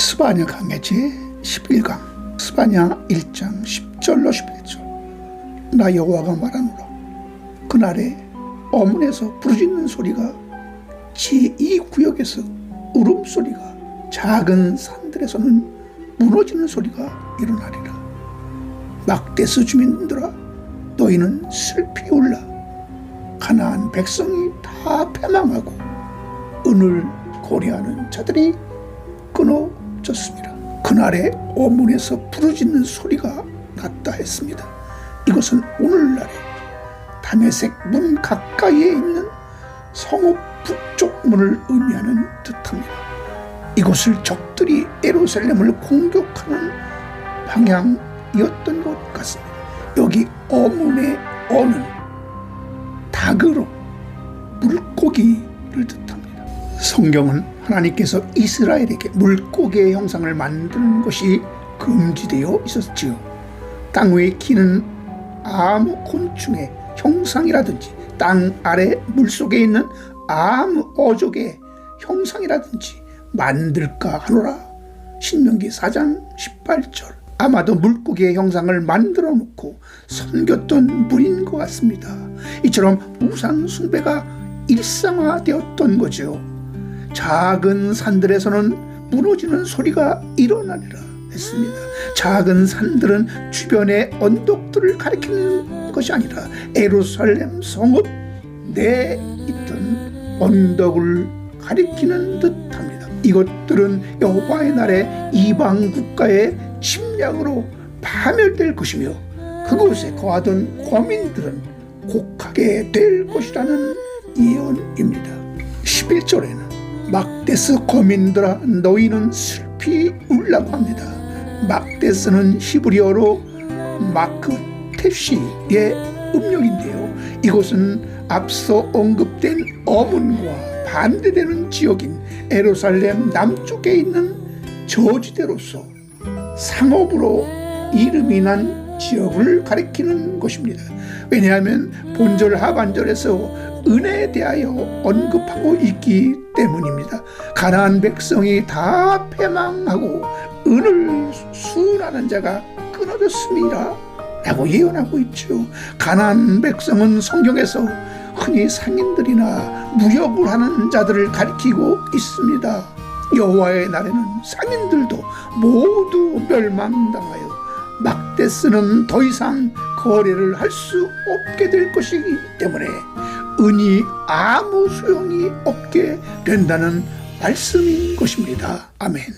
스바냐 제 11강. 스바냐 1장 10절로 11절 나 여호와가 말하노라. 그날에 어문에서 부르짖는 소리가 제2 구역에서 울음소리가 작은 산들에서는 무너지는 소리가 일어나리라. 막대스 주민들아 너희는 슬피 울라. 가나안 백성이 다 패망하고 은을 고려하는 자들이 끊어 졌습니다. 그날에 어문에서 부르짖는 소리가 났다 했습니다. 이것은 오늘날에 다메섹 문 가까이에 있는 성읍 북쪽 문을 의미하는 듯합니다. 이곳을 적들이 에루살렘을 공격하는 방향이었던 것 같습니다. 여기 어문의 어는 닭으로 물고기를 뜻합니다. 성경은 하나님께서 이스라엘에게 물고기의 형상을 만드는 것이 금지되어 있었지요. 땅 위에 키는 아무 곤충의 형상이라든지 땅 아래 물속에 있는 아무 어족의 형상이라든지 만들까 하노라. 신명기 4장 18절. 아마도 물고기의 형상을 만들어 놓고 섬겼던 물인 것 같습니다. 이처럼 우상 숭배가 일상화되었던 거죠. 작은 산들에서는 무너지는 소리가 일어나리라 했습니다. 작은 산들은 주변의 언덕들을 가리키는 것이 아니라 에루살렘 성읍 내에 있던 언덕을 가리키는 듯합니다. 이것들은 여호와의 날에 이방 국가의 침략으로 파멸될 것이며 그곳에 거하던 거민들은 곡하게 될 것이라는 예언입니다. 11절에는 막데스 거민들아 너희는 슬피 울라고 합니다. 막데스는 히브리어로 마크 탭시의 음력인데요. 이곳은 앞서 언급된 어문과 반대되는 지역인 에루살렘 남쪽에 있는 저지대로서 상업으로 이름이 난 지역을 가리키는 것입니다. 왜냐하면 본절 하반절에서 은혜에 대하여 언급하고 있기 때문입니다. 가나안 백성이 다 패망하고 은을 수운하는 자가 끊어졌습니다. 라고 예언하고 있죠. 가나안 백성은 성경에서 흔히 상인들이나 무역을 하는 자들을 가리키고 있습니다. 여호와의 날에는 상인들도 모두 멸망당하여 막대스는 더 이상 거래를 할 수 없게 될 것이기 때문에 은이 아무 소용이 없게 된다는 말씀인 것입니다. 아멘.